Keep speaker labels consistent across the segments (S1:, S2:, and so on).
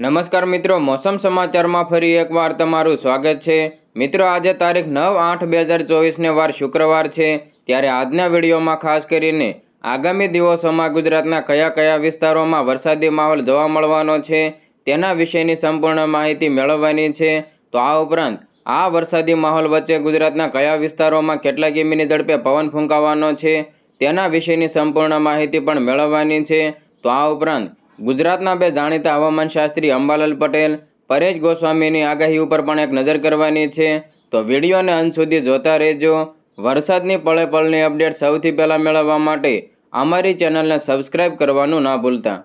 S1: નમસ્કાર મિત્રો, મોસમ સમાચારમાં ફરી એકવાર તમારું સ્વાગત છે. મિત્રો, આજે તારીખ નવ આઠ બે હજાર ચોવીસને વાર શુક્રવાર છે. ત્યારે આજના વિડીયોમાં ખાસ કરીને આગામી દિવસોમાં ગુજરાતના કયા કયા વિસ્તારોમાં વરસાદી માહોલ જોવા મળવાનો છે, તેના વિશેની સંપૂર્ણ માહિતી મેળવવાની છે. તો આ ઉપરાંત, આ વરસાદી માહોલ વચ્ચે ગુજરાતના કયા વિસ્તારોમાં કેટલા કિમીની ઝડપે પવન ફૂંકાવાનો છે, તેના વિશેની સંપૂર્ણ માહિતી પણ મેળવવાની છે. તો આ ઉપરાંત ગુજરાતના બે જાણીતા હવામાન શાસ્ત્રી અંબાલાલ પટેલ, પરેશ ગોસ્વામીની આગાહી ઉપર પણ એક નજર કરવાની છે. તો વિડીયોને અંત સુધી જોતા રહેજો. વરસાદની પળે પળની અપડેટ સૌથી પહેલાં મેળવવા માટે અમારી ચેનલને સબસ્ક્રાઇબ કરવાનું ના ભૂલતા.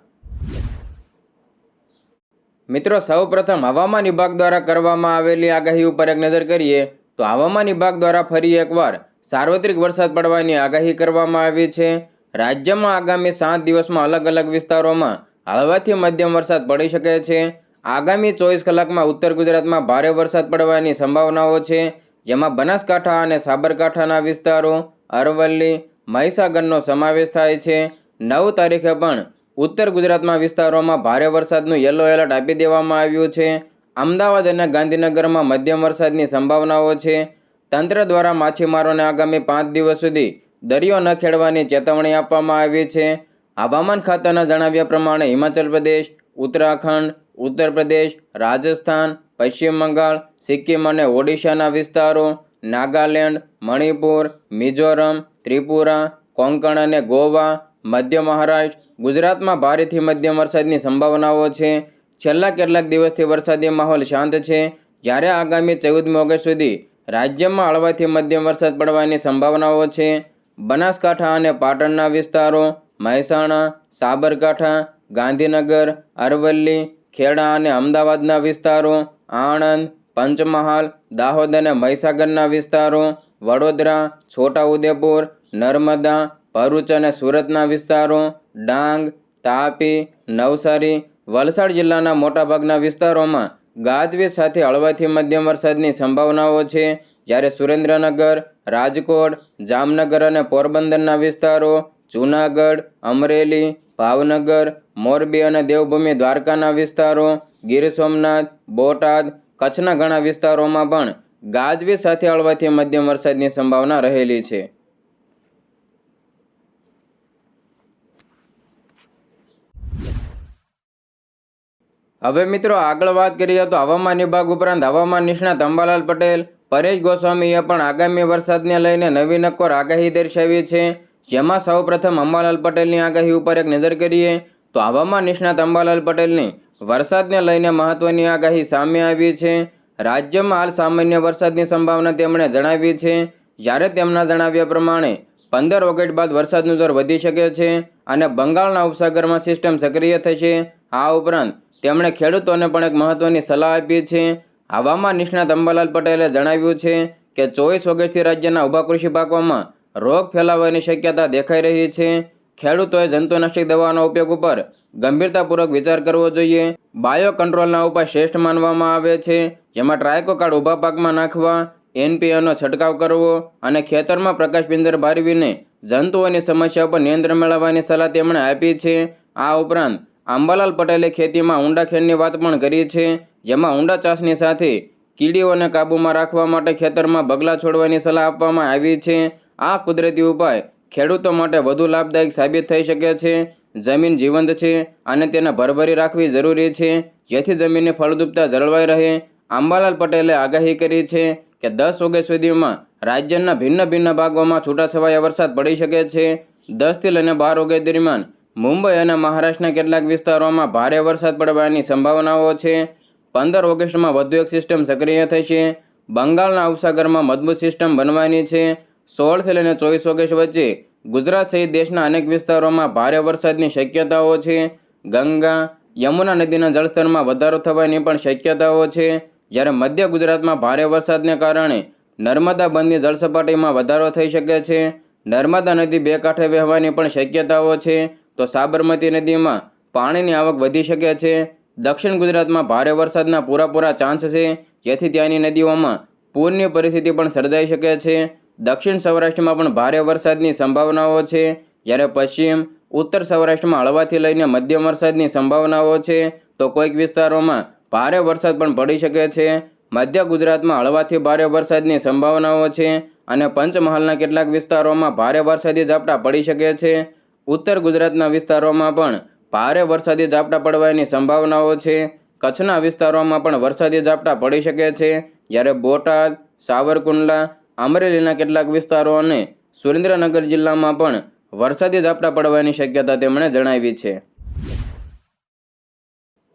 S1: મિત્રો, સૌપ્રથમ હવામાન વિભાગ દ્વારા કરવામાં આવેલી આગાહી ઉપર એક નજર કરીએ, તો હવામાન વિભાગ દ્વારા ફરી એકવાર સાર્વત્રિક વરસાદ પડવાની આગાહી કરવામાં આવી છે. રાજ્યમાં આગામી સાત દિવસમાં અલગ અલગ વિસ્તારોમાં હળવાથી મધ્યમ વરસાદ પડી શકે છે. આગામી ચોવીસ કલાકમાં ઉત્તર ગુજરાતમાં ભારે વરસાદ પડવાની સંભાવનાઓ છે, જેમાં બનાસકાંઠા અને સાબરકાંઠાના વિસ્તારો, અરવલ્લી, મહીસાગરનો સમાવેશ થાય છે. નવ તારીખે પણ ઉત્તર ગુજરાતમાં વિસ્તારોમાં ભારે વરસાદનું યલો એલર્ટ આપી દેવામાં આવ્યું છે. અમદાવાદ અને ગાંધીનગરમાં મધ્યમ વરસાદની સંભાવનાઓ છે. તંત્ર દ્વારા માછીમારોને આગામી પાંચ દિવસ સુધી દરિયો ન ખેડવાની ચેતવણી આપવામાં આવી છે. હવામાન ખાતાના જણાવ્યા પ્રમાણે હિમાચલ પ્રદેશ, ઉત્તરાખંડ ઉત્તર પ્રદેશ રાજસ્થાન, પશ્ચિમ બંગાળ, સિક્કિમ અને ઓડિશાના વિસ્તારો, નાગાલેન્ડ, મણિપુર, મિઝોરમ, ત્રિપુરા, કોંકણ અને ગોવા, મધ્ય મહારાષ્ટ્ર, ગુજરાતમાં ભારેથી મધ્યમ વરસાદની સંભાવનાઓ છે. છેલ્લા કેટલાક દિવસથી વરસાદી માહોલ શાંત છે. જ્યારે આગામી ચૌદમી ઓગસ્ટ સુધી રાજ્યમાં હળવાથી મધ્યમ વરસાદ પડવાની સંભાવનાઓ છે. બનાસકાંઠા અને પાટણના વિસ્તારો મહેસાણા, સાબરકાંઠા, ગાંધીનગર, અરવલ્લી, ખેડા અને અમદાવાદના વિસ્તારો, આણંદ, પંચમહાલ, દાહોદ અને મહીસાગરના વિસ્તારો, વડોદરા, છોટાઉદેપુર, નર્મદા, ભરૂચ અને સુરતના વિસ્તારો, ડાંગ, તાપી, નવસારી, વલસાડ જિલ્લાના મોટાભાગના વિસ્તારોમાં ગાજવીજ સાથે હળવાથી મધ્યમ વરસાદની સંભાવનાઓ છે. જ્યારે સુરેન્દ્રનગર, રાજકોટ, જામનગર અને પોરબંદરના વિસ્તારો જૂનાગઢ, અમરેલી, ભાવનગર, મોરબી અને દેવભૂમિ દ્વારકાના વિસ્તારો, ગીર સોમનાથ, બોટાદ, કચ્છના ઘણા વિસ્તારોમાં પણ ગાજવી સાથે હળવાથી મધ્યમ વરસાદની સંભાવના રહેલી છે. હવે મિત્રો આગળ વાત કરીએ તો હવામાન વિભાગ ઉપરાંત હવામાન નિષ્ણાત અંબાલાલ પટેલ, પરેશ ગોસ્વામીએ પણ આગામી વરસાદને લઈને નવી નક્કોર આગાહી દર્શાવી છે. જેમાં સૌપ્રથમ અંબાલાલ પટેલની આગાહી ઉપર એક નજર કરીએ, તો હવામાન નિષ્ણાત અંબાલાલ પટેલની વરસાદને લઈને મહત્વની આગાહી સામે આવી છે. રાજ્યમાં હાલ સામાન્ય વરસાદની સંભાવના તેમણે જણાવી છે. જ્યારે તેમના જણાવ્યા પ્રમાણે પંદર ઓગસ્ટ બાદ વરસાદનું દર વધી શકે છે અને બંગાળના ઉપસાગરમાં સિસ્ટમ સક્રિય થશે. આ ઉપરાંત તેમણે ખેડૂતોને પણ એક મહત્વની સલાહ આપી છે. હવામાન નિષ્ણાત અંબાલાલ પટેલે જણાવ્યું છે કે ચોવીસ ઓગસ્ટથી રાજ્યના ઊભા કૃષિ પાકોમાં રોગ ફેલાવાની શક્યતા દેખાઈ રહી છે. ખેડૂતોએ જંતુનાશક દવાનો ઉપયોગ ઉપર ગંભીરતાપૂર્વક વિચાર કરવો જોઈએ. બાયો કંટ્રોલના ઉપાય શ્રેષ્ઠ માનવામાં આવે છે. જેમાં ટ્રાયકોકાર્ડ ઊભા પાકમાં નાખવા, એનપીએનો છંટકાવ કરવો અને ખેતરમાં પ્રકાશ પિંજર બારવીને જંતુઓની સમસ્યા પર નિયંત્રણ મેળવવાની સલાહ તેમણે આપી છે. આ ઉપરાંત આંબાલાલ પટેલે ખેતીમાં ઊંડા ખેડની વાત પણ કરી છે. જેમાં ઊંડા ચાસની સાથે કીડીઓને કાબૂમાં રાખવા માટે ખેતરમાં બગલા છોડવાની સલાહ આપવામાં આવી છે. આ કુદરતી ઉપાય ખેડૂતો માટે વધુ લાભદાયક સાબિત થઈ શકે છે. જમીન જીવંત છે અને તેને ભરભરી રાખવી જરૂરી છે. જેથી જમીનની ફળદ્રુપતા જળવાઈ રહે. આંબાલાલ પટેલે આગાહી કરી છે કે દસ ઓગસ્ટ સુધીમાં રાજ્યના ભિન્ન ભિન્ન ભાગોમાં છૂટાછવાયા વરસાદ પડી શકે છે. દસથી લઈને બાર ઓગસ્ટ દરમિયાન મુંબઈ અને મહારાષ્ટ્રના કેટલાક વિસ્તારોમાં ભારે વરસાદ પડવાની સંભાવનાઓ છે. પંદર ઓગસ્ટમાં વધુ એક સિસ્ટમ સક્રિય થશે. બંગાળના ઉપસાગરમાં મજબૂત સિસ્ટમ બનવાની છે. સોળથી લઈને ચોવીસ ઓગસ્ટ વચ્ચે ગુજરાત સહિત દેશના અનેક વિસ્તારોમાં ભારે વરસાદની શક્યતાઓ છે. ગંગા, યમુના નદીના જળસ્તરમાં વધારો થવાની પણ શક્યતાઓ છે. જ્યારે મધ્ય ગુજરાતમાં ભારે વરસાદને કારણે નર્મદા બંધની જળસપાટીમાં વધારો થઈ શકે છે. નર્મદા નદી બે કાંઠે વહેવાની પણ શક્યતાઓ છે. તો સાબરમતી નદીમાં પાણીની આવક વધી શકે છે. દક્ષિણ ગુજરાતમાં ભારે વરસાદના પૂરાપૂરા ચાન્સ છે. જેથી ત્યાંની નદીઓમાં પૂરની પરિસ્થિતિ પણ સર્જાઈ શકે છે. દક્ષિણ સૌરાષ્ટ્રમાં પણ ભારે વરસાદની સંભાવનાઓ છે. જ્યારે પશ્ચિમ, ઉત્તર સૌરાષ્ટ્રમાં હળવાથી લઈને મધ્યમ વરસાદની સંભાવનાઓ છે. તો કોઈક વિસ્તારોમાં ભારે વરસાદ પણ પડી શકે છે. મધ્ય ગુજરાતમાં હળવાથી ભારે વરસાદની સંભાવનાઓ છે અને પંચમહાલના કેટલાક વિસ્તારોમાં ભારે વરસાદી ઝાપટા પડી શકે છે. ઉત્તર ગુજરાતના વિસ્તારોમાં પણ ભારે વરસાદી ઝાપટા પડવાની સંભાવનાઓ છે. કચ્છના વિસ્તારોમાં પણ વરસાદી ઝાપટા પડી શકે છે. જ્યારે બોટાદ, સાવરકુંડલા અમરેલીના કેટલાક વિસ્તારો અને સુરેન્દ્રનગર જિલ્લામાં પણ વરસાદી ઝાપટા પડવાની શક્યતા તેમણે જણાવી છે.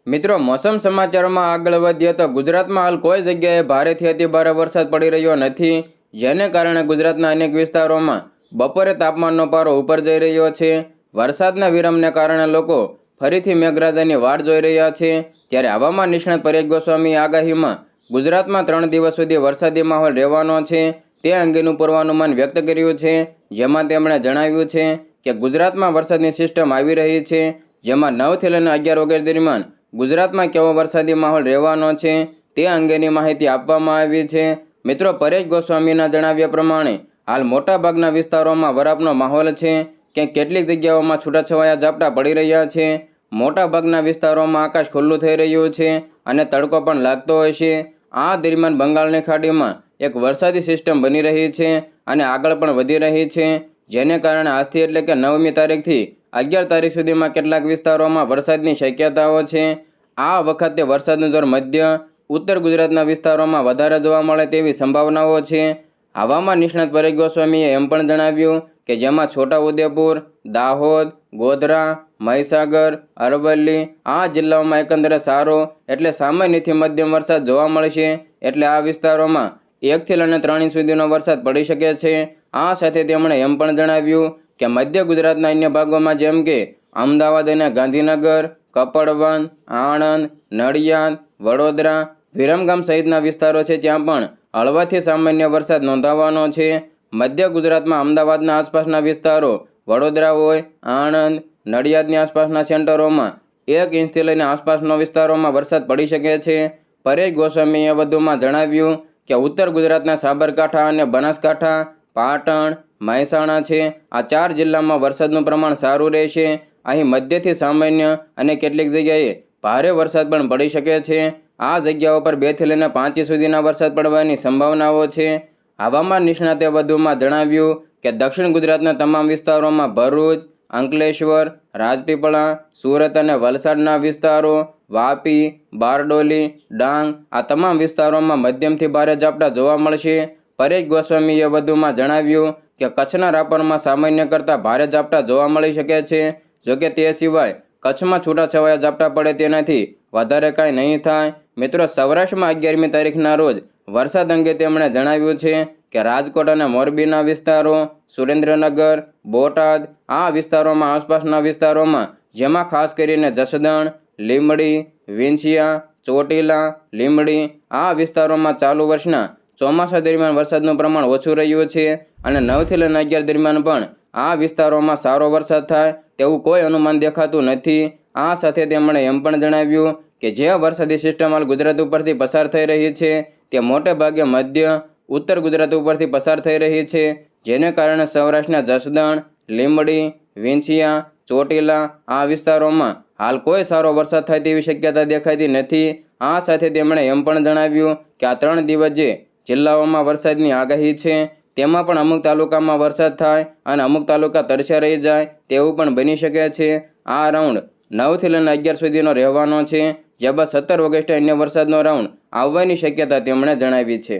S1: મિત્રો, મોસમ સમાચારોમાં આગળ વધીએ તો ગુજરાતમાં હાલ કોઈ જગ્યાએ ભારેથી અતિભારે વરસાદ પડી રહ્યો નથી. જેને કારણે ગુજરાતના અનેક વિસ્તારોમાં બપોરે તાપમાનનો પારો ઉપર જઈ રહ્યો છે. વરસાદના વિરામને કારણે લોકો ફરીથી મેઘરાજાની વાડ જોઈ રહ્યા છે. ત્યારે હવામાન નિષ્ણાત પરેશ ગોસ્વામી આગાહીમાં ગુજરાતમાં ત્રણ દિવસ સુધી વરસાદી માહોલ રહેવાનો છે. તે અંગેનું પૂર્વાનુમાન વ્યક્ત કર્યું છે. જેમાં તેમણે જણાવ્યું છે કે ગુજરાતમાં વરસાદની સિસ્ટમ આવી રહી છે. જેમાં નવથી લઈને અગિયાર વગેરે દરમિયાન ગુજરાતમાં કેવો વરસાદી માહોલ રહેવાનો છે તે અંગેની માહિતી આપવામાં આવી છે. મિત્રો, પરેશ ગોસ્વામીના જણાવ્યા પ્રમાણે, હાલ મોટાભાગના વિસ્તારોમાં વરાપનો માહોલ છે કે કેટલીક જગ્યાઓમાં છૂટાછવાયા ઝાપટા પડી રહ્યા છે. મોટાભાગના વિસ્તારોમાં આકાશ ખુલ્લું થઈ રહ્યું છે અને તડકો પણ લાગતો હોય છે. આ દરમિયાન બંગાળની ખાડીમાં એક વરસાદી સિસ્ટમ બની રહી છે અને આગળ પણ વધી રહી છે. જેને કારણે આજથી એટલે કે નવમી તારીખથી અગિયાર તારીખ સુધીમાં કેટલાક વિસ્તારોમાં વરસાદની શક્યતાઓ છે. આ વખતે વરસાદનો દર મધ્ય ઉત્તર ગુજરાતના વિસ્તારોમાં વધારે જોવા મળે તેવી સંભાવનાઓ છે. હવામાન નિષ્ણાત પરેશ ગોસ્વામીએ એમ પણ જણાવ્યું કે જેમાં છોટાઉદેપુર, દાહોદ, ગોધરા, મહીસાગર, અરવલ્લી આ જિલ્લાઓમાં એકંદરે સારો એટલે સામાન્યથી મધ્યમ વરસાદ જોવા મળશે. એટલે આ વિસ્તારોમાં એકથી લઈને ત્રણ ઇંચ સુધીનો વરસાદ પડી શકે છે. આ સાથે તેમણે એમ પણ જણાવ્યું કે મધ્ય ગુજરાતના અન્ય ભાગોમાં જેમ કે અમદાવાદ અને ગાંધીનગર કપડવન આણંદ, નડિયાદ, વડોદરા, વિરમગામ સહિતના વિસ્તારો છે ત્યાં પણ હળવાથી સામાન્ય વરસાદ નોંધાવાનો છે. મધ્ય ગુજરાતમાં અમદાવાદના આસપાસના વિસ્તારો વડોદરા હોય, આણંદ, નડિયાદની આસપાસના સેન્ટરોમાં એક ઇંચથી લઈને આસપાસના વિસ્તારોમાં વરસાદ પડી શકે છે. પરેશ ગોસ્વામીએ વધુમાં જણાવ્યું કે ઉત્તર ગુજરાતના સાબરકાંઠા અને બનાસકાંઠા, પાટણ, મહેસાણા છે. આ ચાર જિલ્લામાં વરસાદનું પ્રમાણ સારું રહેશે. અહીં મધ્યથી સામાન્ય અને કેટલીક જગ્યાએ ભારે વરસાદ પણ પડી શકે છે. આ જગ્યાઓ પર બેથી લઈને પાંચ સુધીના વરસાદ પડવાની સંભાવનાઓ છે. હવામાન નિષ્ણાતે વધુમાં જણાવ્યું કે દક્ષિણ ગુજરાતના તમામ વિસ્તારોમાં ભરૂચ, અંકલેશ્વર, રાજપીપળા, સુરત અને વલસાડના વિસ્તારો વાપી, બારડોલી, ડાંગ આ તમામ વિસ્તારોમાં મધ્યમથી ભારે ઝાપટા જોવા મળશે. પરેશ ગોસ્વામીએ વધુમાં જણાવ્યું કે કચ્છના રાપરમાં સામાન્ય કરતાં ભારે ઝાપટા જોવા મળી શકે છે. જોકે તે સિવાય કચ્છમાં છૂટાછવાયા ઝાપટા પડે તેનાથી વધારે કાંઈ નહીં થાય. મિત્રો, સૌરાષ્ટ્રમાં અગિયારમી તારીખના રોજ વરસાદ અંગે તેમણે જણાવ્યું છે કે રાજકોટ અને મોરબીના વિસ્તારો, સુરેન્દ્રનગર, બોટાદ આ વિસ્તારોમાં, આસપાસના વિસ્તારોમાં, જેમાં ખાસ કરીને જસદણ લીંબડી, વિંછિયા, ચોટીલા લીમડી આ વિસ્તારોમાં ચાલુ વર્ષના ચોમાસા દરમિયાન વરસાદનું પ્રમાણ ઓછું રહ્યું છે અને નવથી લઈને અગિયાર દરમિયાન પણ આ વિસ્તારોમાં સારો વરસાદ થાય તેવું કોઈ અનુમાન દેખાતું નથી. આ સાથે તેમણે એમ પણ જણાવ્યું કે જે વરસાદી સિસ્ટમ હાલ ગુજરાત ઉપરથી પસાર થઈ રહી છે તે મોટે ભાગે મધ્ય, ઉત્તર ગુજરાત ઉપરથી પસાર થઈ રહી છે, જેને કારણે સૌરાષ્ટ્રના જસદણ, લીંબડી, વિંછિયા ચોટીલા આ વિસ્તારોમાં હાલ કોઈ સારો વરસાદ થાય તેવી શક્યતા દેખાતી નથી. આ સાથે તેમણે એમ પણ જણાવ્યું કે આ ત્રણ દિવસ જે જિલ્લાઓમાં વરસાદની આગાહી છે, તેમાં પણ અમુક તાલુકામાં વરસાદ થાય અને અમુક તાલુકા તરસ્યા રહી જાય તેવું પણ બની શકે છે. આ રાઉન્ડ નવથી લઈને અગિયાર સુધીનો રહેવાનો છે જે બાદ સત્તર ઓગસ્ટે અન્ય વરસાદનો રાઉન્ડ આવવાની શક્યતા તેમણે જણાવી છે.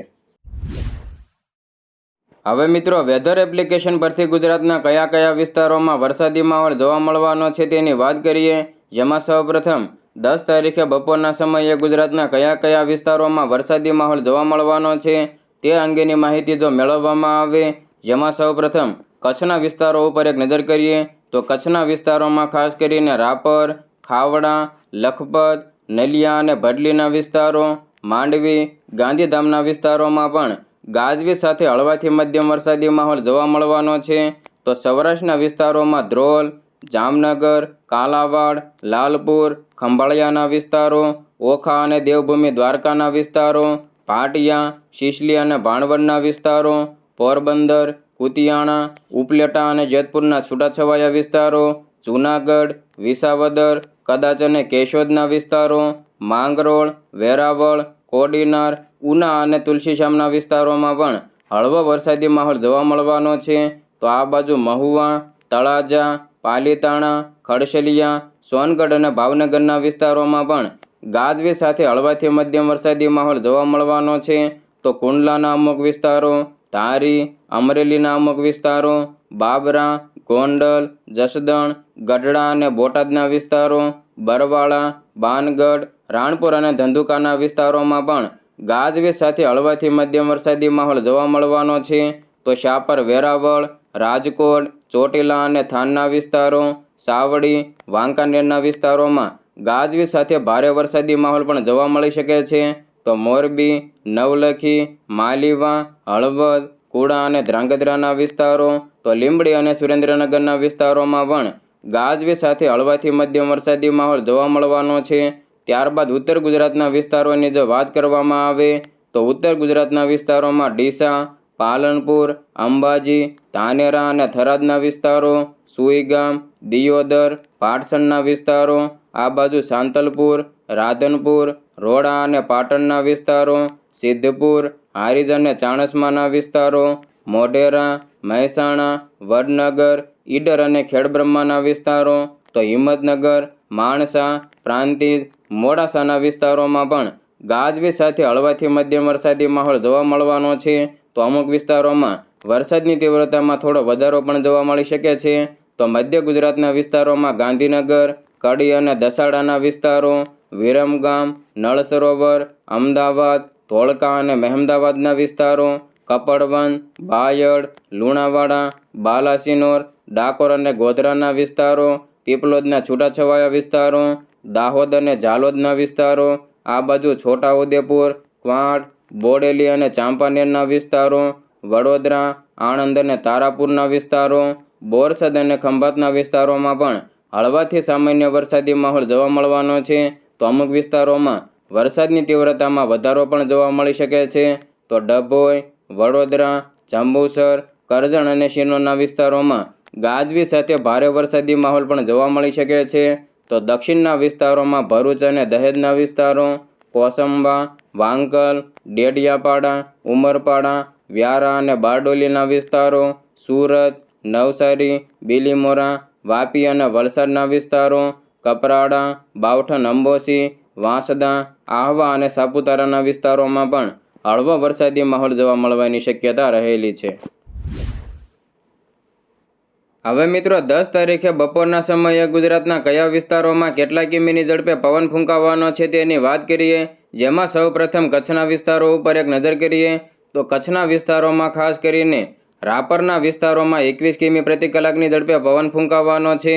S1: હવે મિત્રો વેધર એપ્લિકેશન પરથી ગુજરાતના કયા કયા વિસ્તારોમાં વરસાદી માહોલ જોવા મળવાનો છે તેની વાત કરીએ. જેમાં સૌપ્રથમ, દસ તારીખે બપોરના સમયે ગુજરાતના કયા કયા વિસ્તારોમાં વરસાદી માહોલ જોવા મળવાનો છે તે અંગેની માહિતી જો મેળવવામાં આવે. જેમાં સૌપ્રથમ, કચ્છના વિસ્તારો ઉપર એક નજર કરીએ તો કચ્છના વિસ્તારોમાં ખાસ કરીને રાપર, ખાવડા, લખપત, નલિયા અને ભડલીના વિસ્તારો, માંડવી, ગાંધીધામના વિસ્તારોમાં પણ ગાજવી સાથે હળવાથી મધ્યમ વરસાદી માહોલ જોવા મળવાનો છે. તો સૌરાષ્ટ્રના વિસ્તારોમાં ધ્રોલ, જામનગર, કાલાવાડ, લાલપુર, ખંભાળિયાના વિસ્તારો, ઓખા અને દેવભૂમિ દ્વારકાના વિસ્તારો, પાટિયા, શિશલી અને ભાણવડના વિસ્તારો, પોરબંદર, કુતિયાણા, ઉપલેટા અને જેતપુરના છૂટાછવાયા વિસ્તારો, જૂનાગઢ, વિસાવદર, કદાચ અને કેશોદના વિસ્તારો, માંગરોળ, વેરાવળ, કોડીનાર ઉના અને તુલસીશ્યામના વિસ્તારોમાં પણ હળવો વરસાદી માહોલ જોવા મળવાનો છે. તો આ બાજુ મહુવા, તળાજા, પાલીતાણા ખડશલિયા સોનગઢ અને ભાવનગરના વિસ્તારોમાં પણ ગાજવીજ સાથે હળવાથી મધ્યમ વરસાદી માહોલ જોવા મળવાનો છે. તો કુંડલાના અમુક વિસ્તારો, ધારી અમરેલીના અમુક વિસ્તારો, બાબરા, ગોંડલ, જસદણ, ગઢડા અને બોટાદના વિસ્તારો, બરવાળા, બાનગઢ, રાણપુર અને ધંધુકાના વિસ્તારોમાં પણ ગાજવીજ સાથે હળવાથી મધ્યમ વરસાદી માહોલ જોવા મળવાનો છે. તો શાપર, વેરાવળ, રાજકોટ, ચોટીલા અને થાનના વિસ્તારો, સાવડી, વાંકાનેરના વિસ્તારોમાં ગાજવીજ સાથે ભારે વરસાદી માહોલ પણ જોવા મળી શકે છે. તો મોરબી, નવલખી, માલીવા, હળવદ, કુડા અને ધ્રાંગધ્રાના વિસ્તારો, તો લીંબડી અને સુરેન્દ્રનગરના વિસ્તારોમાં પણ ગાજવી સાથે હળવાથી મધ્યમ વરસાદી માહોલ જોવા મળવાનો છે. ત્યારબાદ ઉત્તર ગુજરાતના વિસ્તારોની જો વાત કરવામાં આવે, તો ઉત્તર ગુજરાતના વિસ્તારોમાં ડીસા, પાલનપુર, અંબાજી, ધાનેરા અને થરાદના વિસ્તારો, સુઈગામ, દિયોદર પાટસણના વિસ્તારો, આ બાજુ સાંતલપુર, રાધનપુર, રોડા અને પાટણના વિસ્તારો, સિદ્ધપુર, હારીજ અને ચાણસ્માના વિસ્તારો, મોઢેરા, મહેસાણા, વડનગર, ઈડર અને ખેડબ્રહ્માના વિસ્તારો, તો હિંમતનગર, માણસા, પ્રાંતિજ મોડાસાના વિસ્તારોમાં પણ ગાજવીજ સાથે હળવાથી મધ્યમ વરસાદી માહોલ જોવા મળવાનો છે. તો અમુક વિસ્તારોમાં વરસાદની તીવ્રતામાં થોડો વધારો પણ જોવા મળી શકે છે. તો મધ્ય ગુજરાતના વિસ્તારોમાં ગાંધીનગર, કડી અને દસાડાના વિસ્તારો, વિરમગામ નળ સરોવર અમદાવાદ, ધોળકા અને મહેમદાવાદના વિસ્તારો કપડવન બાયડ, લુણાવાડા, બાલાસિનોર, ડાકોર અને ગોધરાના વિસ્તારો, પીપલોદના છૂટાછવાયા વિસ્તારો દાહોદ અને ઝાલોદના વિસ્તારો, આ બાજુ છોટાઉદેપુર ક્વાંટ બોડેલી અને ચાંપાનેરના વિસ્તારો, વડોદરા, આણંદ અને તારાપુરના વિસ્તારો, બોરસદ અને ખંભાતના વિસ્તારોમાં પણ હળવાથી સામાન્ય વરસાદી માહોલ જોવા મળવાનો છે. તો અમુક વિસ્તારોમાં વરસાદની તીવ્રતામાં વધારો પણ જોવા મળી શકે છે. તો ડભોઈ, વડોદરા, જંબુસર, કરજણ અને શિનોરના વિસ્તારોમાં ગાજવી સાથે ભારે વરસાદી માહોલ પણ જોવા મળી શકે છે. તો દક્ષિણના વિસ્તારોમાં ભરૂચ અને દહેજના વિસ્તારો, કોસંબા, વાંકલ, ડેડિયાપાડા, ઉમરપાડા, વ્યારા અને બારડોલીના વિસ્તારો, સુરત, નવસારી, બીલીમોરા, વાપી અને વલસાડના વિસ્તારો, કપરાડા બાવઠન અંબોસી વાંસદા, આહવા અને સાપુતારાના વિસ્તારોમાં પણ હળવો વરસાદી માહોલ જોવા મળવાની શક્યતા રહેલી છે. હવે મિત્રો, દસ તારીખે બપોરના સમયે ગુજરાતના કયા વિસ્તારોમાં કેટલા કિમીની ઝડપે પવન ફૂંકાવાનો છે તેની વાત કરીએ, જેમાં સૌપ્રથમ કચ્છના વિસ્તારો ઉપર એક નજર કરીએ, તો કચ્છના વિસ્તારોમાં ખાસ કરીને રાપરના વિસ્તારોમાં એકવીસ કિમી પ્રતિ કલાકની ઝડપે પવન ફૂંકાવાનો છે,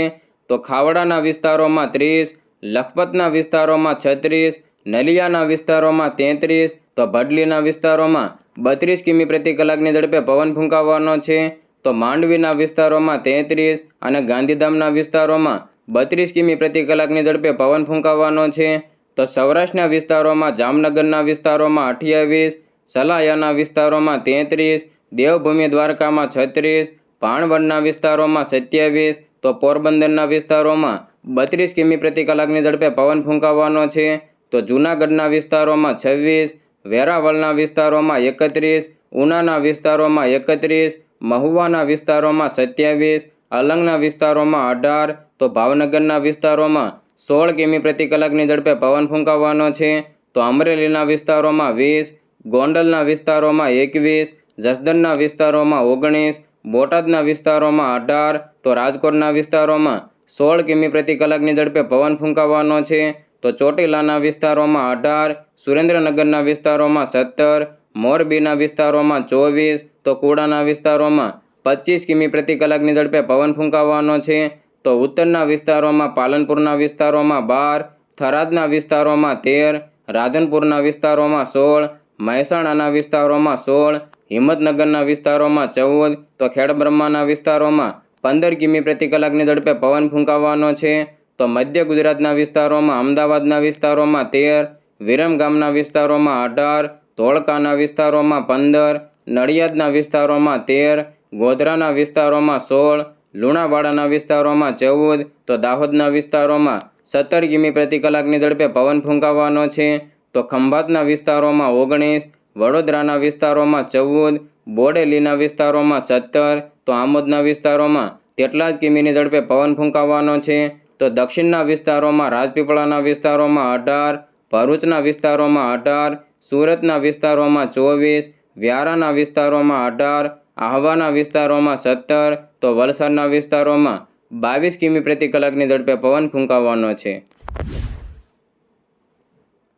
S1: તો ખાવડાના વિસ્તારોમાં ત્રીસ, લખપતના વિસ્તારોમાં છત્રીસ, નલિયાના વિસ્તારોમાં તેત્રીસ, તો ભડલીના વિસ્તારોમાં બત્રીસ કિમી પ્રતિ કલાકની ઝડપે પવન ફૂંકાવાનો છે તો માંડવીના વિસ્તારોમાં તેત્રીસ અને ગાંધીધામના વિસ્તારોમાં બત્રીસ કિમી પ્રતિ કલાકની ઝડપે પવન ફૂંકાવાનો છે. તો સૌરાષ્ટ્રના વિસ્તારોમાં, જામનગરના વિસ્તારોમાં અઠ્યાવીસ, સલાયાના વિસ્તારોમાં તેત્રીસ, દેવભૂમિ દ્વારકામાં છત્રીસ, પાણવડના વિસ્તારોમાં સત્યાવીસ, તો પોરબંદરના વિસ્તારોમાં બત્રીસ કિમી પ્રતિ કલાકની ઝડપે પવન ફૂંકાવાનો છે. તો જૂનાગઢના વિસ્તારોમાં છવ્વીસ, વેરાવળના વિસ્તારોમાં એકત્રીસ, ઉનાના વિસ્તારોમાં એકત્રીસ મહુવાના વિસ્તારોમાં સત્યાવીસ અલંગના વિસ્તારોમાં અઢાર, તો ભાવનગરના વિસ્તારોમાં સોળ કિમી પ્રતિ કલાકની ઝડપે પવન ફૂંકાવાનો છે. તો અમરેલીના વિસ્તારોમાં વીસ, ગોંડલના વિસ્તારોમાં એકવીસ, જસદણના વિસ્તારોમાં ઓગણીસ, બોટાદના વિસ્તારોમાં અઢાર, તો રાજકોટના વિસ્તારોમાં સોળ કિમી પ્રતિ કલાકની ઝડપે પવન ફૂંકાવવાનો છે. તો ચોટીલાના વિસ્તારોમાં અઢાર, સુરેન્દ્રનગરના વિસ્તારોમાં સત્તર, મોરબીના વિસ્તારોમાં ચોવીસ તો કુડાના વિસ્તારોમાં પચીસ કિમી પ્રતિ કલાકની ઝડપે પવન ફૂંકાવાનો છે. તો ઉત્તરના વિસ્તારોમાં પાલનપુરના વિસ્તારોમાં બાર, થરાદના વિસ્તારોમાં તેર, રાધનપુરના વિસ્તારોમાં સોળ, મહેસાણાના વિસ્તારોમાં સોળ, હિંમતનગરના વિસ્તારોમાં ચૌદ, તો ખેડબ્રહ્માના વિસ્તારોમાં પંદર કિમી પ્રતિ કલાકની ઝડપે પવન ફૂંકાવાનો છે. તો મધ્ય ગુજરાતના વિસ્તારોમાં, અમદાવાદના વિસ્તારોમાં તેર, વિરમગામના વિસ્તારોમાં અઢાર, ધોળકાના વિસ્તારોમાં પંદર નડિયાદના વિસ્તારોમાં તેર, ગોધરાના વિસ્તારોમાં સોળ, લુણાવાડાના વિસ્તારોમાં ચૌદ, તો દાહોદના વિસ્તારોમાં સત્તર કિમી પ્રતિ કલાકની ઝડપે પવન ફૂંકાવાનો છે. તો ખંભાતના વિસ્તારોમાં ઓગણીસ, વડોદરાના વિસ્તારોમાં ચૌદ, બોડેલીના વિસ્તારોમાં સત્તર, તો આમોદના વિસ્તારોમાં તેટલા જ કિમીની ઝડપે પવન ફૂંકાવાનો છે. તો દક્ષિણના વિસ્તારોમાં રાજપીપળાના વિસ્તારોમાં અઢાર, ભરૂચના વિસ્તારોમાં અઢાર, સુરતના વિસ્તારોમાં ચોવીસ વ્યારાના વિસ્તારોમાં અઢાર, આહવાના વિસ્તારોમાં સત્તર, તો વલસાડના વિસ્તારોમાં બાવીસ કિમી પ્રતિ કલાકની ઝડપે પવન ફૂંકાવાનો છે.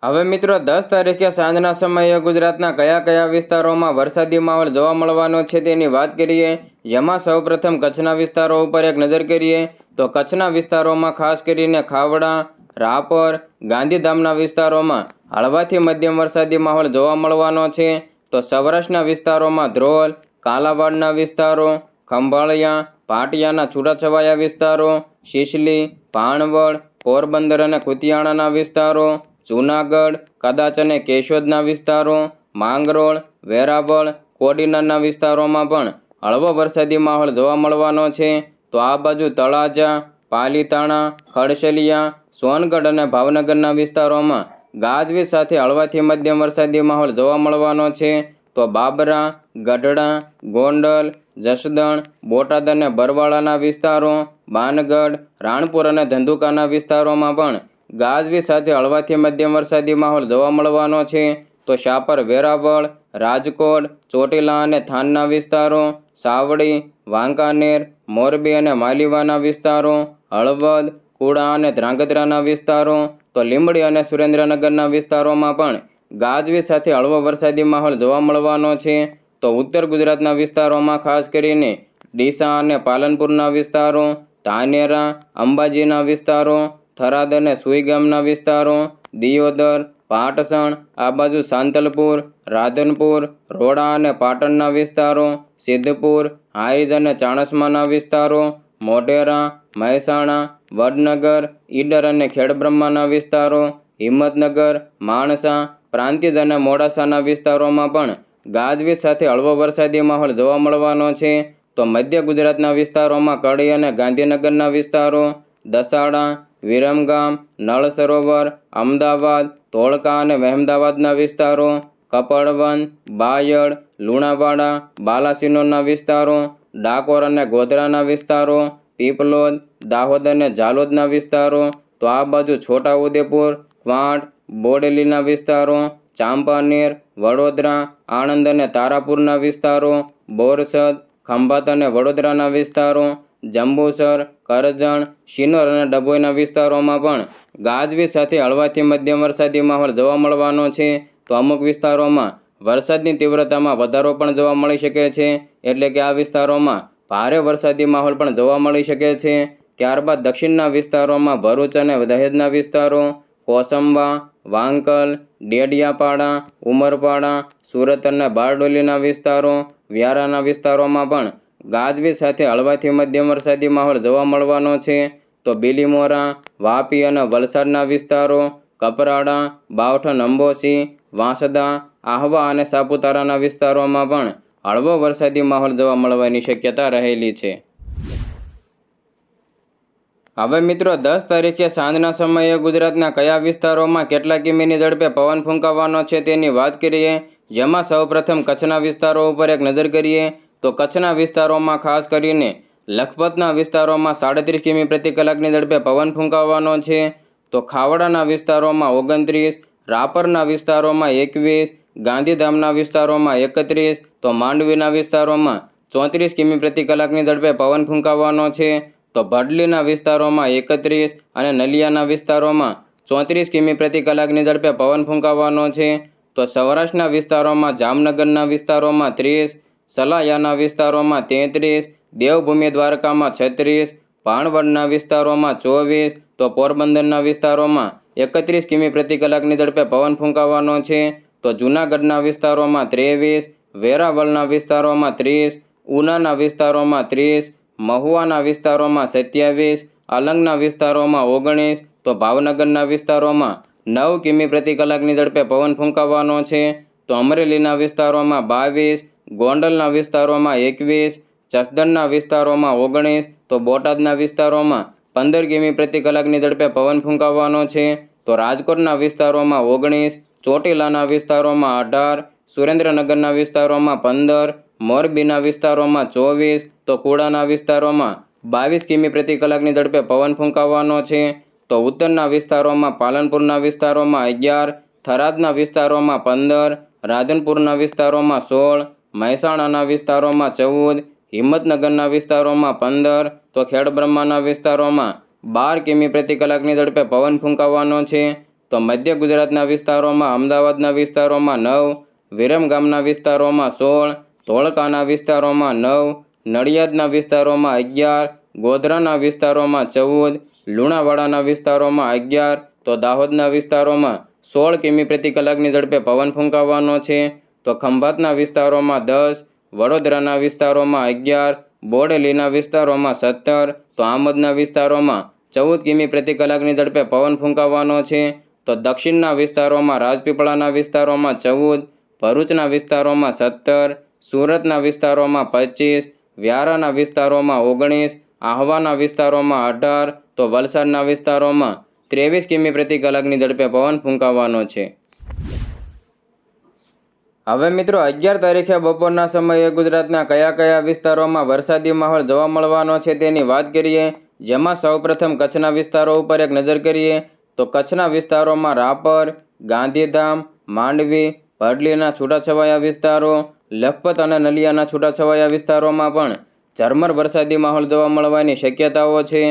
S1: હવે મિત્રો, દસ તારીખે સાંજના સમયે ગુજરાતના કયા કયા વિસ્તારોમાં વરસાદી માહોલ જોવા મળવાનો છે તેની વાત કરીએ. જેમાં સૌપ્રથમ કચ્છના વિસ્તારો ઉપર એક નજર કરીએ, તો કચ્છના વિસ્તારોમાં ખાસ કરીને ખાવડા, રાપર, ગાંધીધામના વિસ્તારોમાં હળવાથી મધ્યમ વરસાદી માહોલ જોવા મળવાનો છે. તો સૌરાષ્ટ્રના વિસ્તારોમાં ધ્રોલ, કાલાવાડના વિસ્તારો, ખંભાળિયા, પાટિયાના છૂટાછવાયા વિસ્તારો, શિશલી ભાણવડ પોરબંદર અને કુતિયાણાના વિસ્તારો, જૂનાગઢ, કદાચ અને કેશોદના વિસ્તારો, માંગરોળ, વેરાવળ, કોડીનારના વિસ્તારોમાં પણ હળવો વરસાદી માહોલ જોવા મળવાનો છે. તો આ બાજુ તળાજા, પાલીતાણા ખડસલિયા સોનગઢ અને ભાવનગરના વિસ્તારોમાં ગાજવીજ સાથે હળવાથી મધ્યમ વરસાદી માહોલ જોવા મળવાનો છે. તો બાબરા, ગઢડા, ગોંડલ, જસદણ, બોટાદ અને બરવાળાના વિસ્તારો, બાનગઢ, રાણપુર અને ધંધુકાના વિસ્તારોમાં પણ ગાજવીજ સાથે હળવાથી મધ્યમ વરસાદી માહોલ જોવા મળવાનો છે. તો શાપર, વેરાવળ, રાજકોટ, ચોટીલા અને થાનના વિસ્તારો, સાવડી, વાંકાનેર, મોરબી અને માલીવાના વિસ્તારો, હળવદ કુડા અને ધ્રાંગધ્રાના વિસ્તારો, તો લીંબડી અને સુરેન્દ્રનગરના વિસ્તારોમાં પણ ગાજવી સાથે હળવો વરસાદી માહોલ જોવા મળવાનો છે. તો ઉત્તર ગુજરાતના વિસ્તારોમાં ખાસ કરીને ડીસા અને પાલનપુરના વિસ્તારો, ધાનેરા, અંબાજીના વિસ્તારો, થરાદ અને સુઈગામના વિસ્તારો, દિયોદર, પાટસણ, આ બાજુ સાંતલપુર, રાધનપુર, રોડા અને પાટણના વિસ્તારો, સિદ્ધપુર, હાઈજ અને ચાણસ્માના વિસ્તારો, મોઢેરા, મહેસાણા વડનગર, ઈડર અને ખેડબ્રહ્માના વિસ્તારો, હિંમતનગર, માણસા, પ્રાંતિજ અને મોડાસાના વિસ્તારોમાં પણ ગાજવીજ સાથે હળવો વરસાદી માહોલ જોવા મળવાનો છે. તો મધ્ય ગુજરાતના વિસ્તારોમાં કડી અને ગાંધીનગરના વિસ્તારો, દસાડા, વિરમગામ, નળ સરોવર, અમદાવાદ, ધોળકા અને મહેમદાવાદના વિસ્તારો, કપડવન, બાયડ, લુણાવાડા, બાલાસિનોરના વિસ્તારો, ડાકોર અને ગોધરાના વિસ્તારો પીપલોદ, દાહોદ અને ઝાલોદના વિસ્તારો, તો આ બાજુ છોટાઉદેપુર ક્વાંટ બોડેલીના વિસ્તારો, ચાંપાનેર, વડોદરા, આણંદ અને તારાપુરના વિસ્તારો, બોરસદ, ખંભાત અને વડોદરાના વિસ્તારો, જંબુસર, કરજણ, શિનોર અને ડભોઈના વિસ્તારોમાં પણ ગાજવીજ સાથે હળવાથી મધ્યમ વરસાદી માહોલ જોવા મળવાનો છે. તો અમુક વિસ્તારોમાં વરસાદની તીવ્રતામાં વધારો પણ જોવા મળી શકે છે. એટલે કે આ વિસ્તારોમાં ભારે વરસાદી માહોલ પણ જોવા મળી શકે છે. ત્યારબાદ દક્ષિણના વિસ્તારોમાં ભરૂચ અને દહેજના વિસ્તારો, કોસંબા, વાંકલ, ડેડિયાપાડા, ઉમરપાડા, સુરત અને બારડોલીના વિસ્તારો, વ્યારાના વિસ્તારોમાં પણ ગાજવી સાથે હળવાથી મધ્યમ વરસાદી માહોલ જોવા મળવાનો છે. તો બીલીમોરા, વાપી અને વલસાડના વિસ્તારો, કપરાડા બાવઠન અંબોસી વાંસદા, આહવા અને સાપુતારાના વિસ્તારોમાં પણ હળવો વરસાદી માહોલ જોવા મળવાની શક્યતા રહેલી છે. હવે મિત્રો, દસ તારીખે સાંજના સમયે ગુજરાતના કયા વિસ્તારોમાં કેટલા કિમીની ઝડપે પવન ફૂંકાવાનો છે તેની વાત કરીએ, જેમાં સૌપ્રથમ કચ્છના વિસ્તારો ઉપર એક નજર કરીએ, તો કચ્છના વિસ્તારોમાં ખાસ કરીને લખપતના વિસ્તારોમાં સાડત્રીસ કિમી પ્રતિ કલાકની ઝડપે પવન ફૂંકાવાનો છે, તો ખાવડાના વિસ્તારોમાં ઓગણત્રીસ, રાપરના વિસ્તારોમાં એકવીસ, ગાંધીધામના વિસ્તારોમાં એકત્રીસ તો માંડવીના વિસ્તારોમાં ચોત્રીસ કિમી પ્રતિ કલાકની ઝડપે પવન ફૂંકાવાનો છે. તો ભડલીના વિસ્તારોમાં એકત્રીસ અને નલિયાના વિસ્તારોમાં ચોત્રીસ કિમી પ્રતિ કલાકની ઝડપે પવન ફૂંકાવાનો છે. તો સૌરાષ્ટ્રના વિસ્તારોમાં જામનગરના વિસ્તારોમાં ત્રીસ, સલાયાના વિસ્તારોમાં તેત્રીસ, દેવભૂમિ દ્વારકામાં છત્રીસ ભાણવડના વિસ્તારોમાં ચોવીસ, તો પોરબંદરના વિસ્તારોમાં એકત્રીસ કિમી પ્રતિ કલાકની ઝડપે પવન ફૂંકાવાનો છે. તો જૂનાગઢના વિસ્તારોમાં ત્રેવીસ વેરાવળના વિસ્તારોમાં ત્રીસ, ઉનાના વિસ્તારોમાં ત્રીસ, મહુવાના વિસ્તારોમાં સત્યાવીસ અલંગના વિસ્તારોમાં ઓગણીસ, તો ભાવનગરના વિસ્તારોમાં નવ કિમી પ્રતિ કલાકની ઝડપે પવન ફૂંકાવાનો છે. તો અમરેલીના વિસ્તારોમાં બાવીસ, ગોંડલના વિસ્તારોમાં એકવીસ, જસદણના વિસ્તારોમાં ઓગણીસ, તો બોટાદના વિસ્તારોમાં પંદર કિમી પ્રતિ કલાકની ઝડપે પવન ફૂંકાવવાનો છે. તો રાજકોટના વિસ્તારોમાં ઓગણીસ, ચોટીલાના વિસ્તારોમાં અઢાર સુરેન્દ્રનગરના વિસ્તારોમાં પંદર, મોરબીના વિસ્તારોમાં ચોવીસ, તો કુડાના વિસ્તારોમાં બાવીસ કિમી પ્રતિ કલાકની ઝડપે પવન ફૂંકાવવાનો છે. તો ઉત્તરના વિસ્તારોમાં પાલનપુરના વિસ્તારોમાં અગિયાર, થરાદના વિસ્તારોમાં પંદર, રાધનપુરના વિસ્તારોમાં સોળ, મહેસાણાના વિસ્તારોમાં ચૌદ, હિંમતનગરના વિસ્તારોમાં પંદર, તો ખેડબ્રહ્માના વિસ્તારોમાં બાર કિમી પ્રતિ કલાકની ઝડપે પવન ફૂંકાવવાનો છે. તો મધ્ય ગુજરાતના વિસ્તારોમાં, અમદાવાદના વિસ્તારોમાં નવ વિરમગામના વિસ્તારોમાં સોળ, ધોળકાના વિસ્તારોમાં નવ, નડિયાદના વિસ્તારોમાં અગિયાર, ગોધરાના વિસ્તારોમાં ચૌદ, લુણાવાડાના વિસ્તારોમાં અગિયાર, તો દાહોદના વિસ્તારોમાં સોળ કિમી પ્રતિ કલાકની ઝડપે પવન ફૂંકાવવાનો છે. તો ખંભાતના વિસ્તારોમાં દસ, વડોદરાના વિસ્તારોમાં અગિયાર, બોડેલીના વિસ્તારોમાં સત્તર, તો આમદના વિસ્તારોમાં ચૌદ કિમી પ્રતિ કલાકની ઝડપે પવન ફૂંકાવવાનો છે. તો દક્ષિણના વિસ્તારોમાં રાજપીપળાના વિસ્તારોમાં ચૌદ ભરૂચના વિસ્તારોમાં સત્તર, સુરતના વિસ્તારોમાં પચીસ, વ્યારાના વિસ્તારોમાં ઓગણીસ, આહવાના વિસ્તારોમાં અઢાર, તો વલસાડના વિસ્તારોમાં ત્રેવીસ કિમી પ્રતિ કલાકની ઝડપે પવન ફૂંકાવવાનો છે. હવે મિત્રો, અગિયાર તારીખે બપોરના સમયે ગુજરાતના કયા કયા વિસ્તારોમાં વરસાદી માહોલ જોવા મળવાનો છે તેની વાત કરીએ. જેમાં સૌપ્રથમ કચ્છના વિસ્તારો ઉપર એક નજર કરીએ, તો કચ્છના વિસ્તારોમાં રાપર, ગાંધીધામ, માંડવી ભડલીના છૂટાછવાયા વિસ્તારો, લખપત અને નલિયાના છૂટાછવાયા વિસ્તારોમાં પણ ઝરમર વરસાદી માહોલ જોવા મળવાની શક્યતાઓ છે.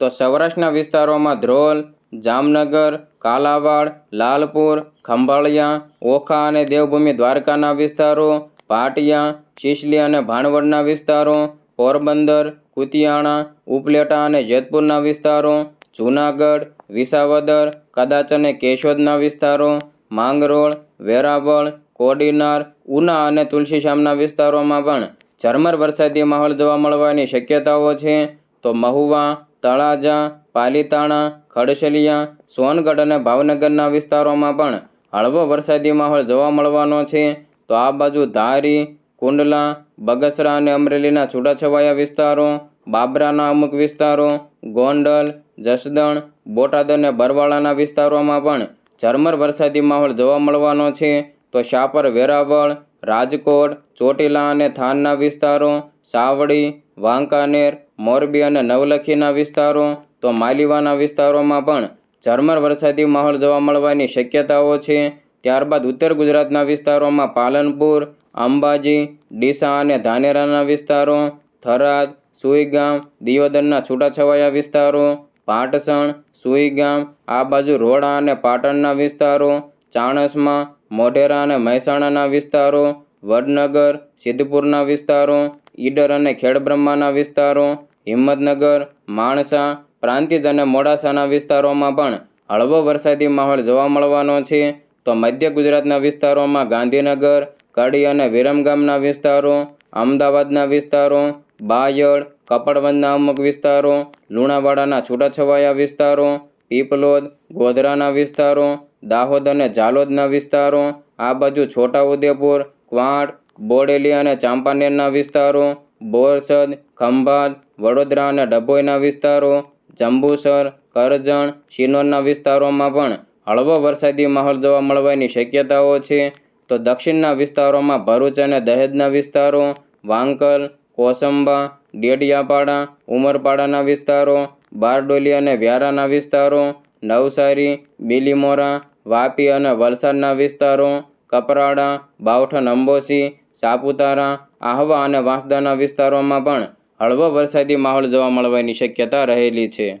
S1: તો સૌરાષ્ટ્રના વિસ્તારોમાં ધ્રોલ, જામનગર, કાલાવાડ, લાલપુર, ખંભાળિયા, ઓખા અને દેવભૂમિ દ્વારકાના વિસ્તારો, પાટિયા ચીસલી અને ભાણવડના વિસ્તારો, પોરબંદર, કુતિયાણા, ઉપલેટા અને જેતપુરના વિસ્તારો, જૂનાગઢ, વિસાવદર, કદાચ અને કેશોદના વિસ્તારો માંગરોળ, વેરાવળ, કોડીનાર, ઉના અને તુલસીશ્યામના વિસ્તારોમાં પણ ઝરમર વરસાદી માહોલ જોવા મળવાની શક્યતાઓ છે. તો મહુવા, તળાજા, પાલીતાણા, ખડસલિયા, સોનગઢ અને ભાવનગરના વિસ્તારોમાં પણ હળવો વરસાદી માહોલ જોવા મળવાનો છે. તો આ બાજુ ધારી, કુંડલા, બગસરા અને અમરેલીના છૂટાછવાયા વિસ્તારો, બાબરાના અમુક વિસ્તારો, ગોંડલ, જસદણ, બોટાદ અને બરવાળાના વિસ્તારોમાં પણ ઝરમર વરસાદી માહોલ જોવા મળવાનો છે, તો શાપર, વેરાવળ, રાજકોટ, ચોટીલા અને થાનના વિસ્તારો, સાવડી, વાંકાનેર, મોરબી અને નવલખીના વિસ્તારો, તો માલીવાના વિસ્તારોમાં પણ ઝરમર વરસાદી માહોલ જોવા મળવાની શક્યતાઓ છે. ત્યારબાદ ઉત્તર ગુજરાતના વિસ્તારોમાં પાલનપુર, અંબાજી, ડીસા અને ધાનેરાના વિસ્તારો, થરાદ, સુઈગામ, દિયોદરના છૂટાછવાયા વિસ્તારો પાટસણ, સુઈગામ, આ બાજુ રોડા અને પાટણના વિસ્તારો, ચાણસમા, મોઢેરા અને મહેસાણાના વિસ્તારો, વડનગર, સિદ્ધપુરના વિસ્તારો, ઈડર અને ખેડબ્રહ્માના વિસ્તારો, હિંમતનગર, માણસા, પ્રાંતિજ અને મોડાસાના વિસ્તારોમાં પણ હળવો વરસાદી માહોલ જોવા મળવાનો છે. તો મધ્ય ગુજરાતના વિસ્તારોમાં ગાંધીનગર, કડી અને વિરમગામના વિસ્તારો, અમદાવાદના વિસ્તારો, બાયડ કપડવંજના અમુક વિસ્તારો, લુણાવાડાના છૂટાછવાયા વિસ્તારો, પીપલોદ, ગોધરાના વિસ્તારો, દાહોદ અને ઝાલોદના વિસ્તારો, આ બાજુ છોટાઉદેપુર, ક્વાંટ, બોડેલી અને ચાંપાનેરના વિસ્તારો, બોરસદ, ખંભાત, વડોદરા અને ડભોઈના વિસ્તારો, જંબુસર, કરજણ, શિનોરના વિસ્તારોમાં પણ હળવો વરસાદી માહોલ જોવા મળવાની શક્યતાઓ છે. તો દક્ષિણના વિસ્તારોમાં ભરૂચ અને દહેજના વિસ્તારો, વાંકલ, કોસંબા ડેડિયાપાડા, ઉમરપાડાના વિસ્તારો, બારડોલી અને વ્યારાના વિસ્તારો, નવસારી, બીલીમોરા, વાપી અને વલસાડના વિસ્તારો, કપરાડા બાવઠન અંબોસી સાપુતારા, આહવા અને વાંસદાના વિસ્તારોમાં પણ હળવો વરસાદી માહોલ જોવા મળવાની શક્યતા રહેલી છે.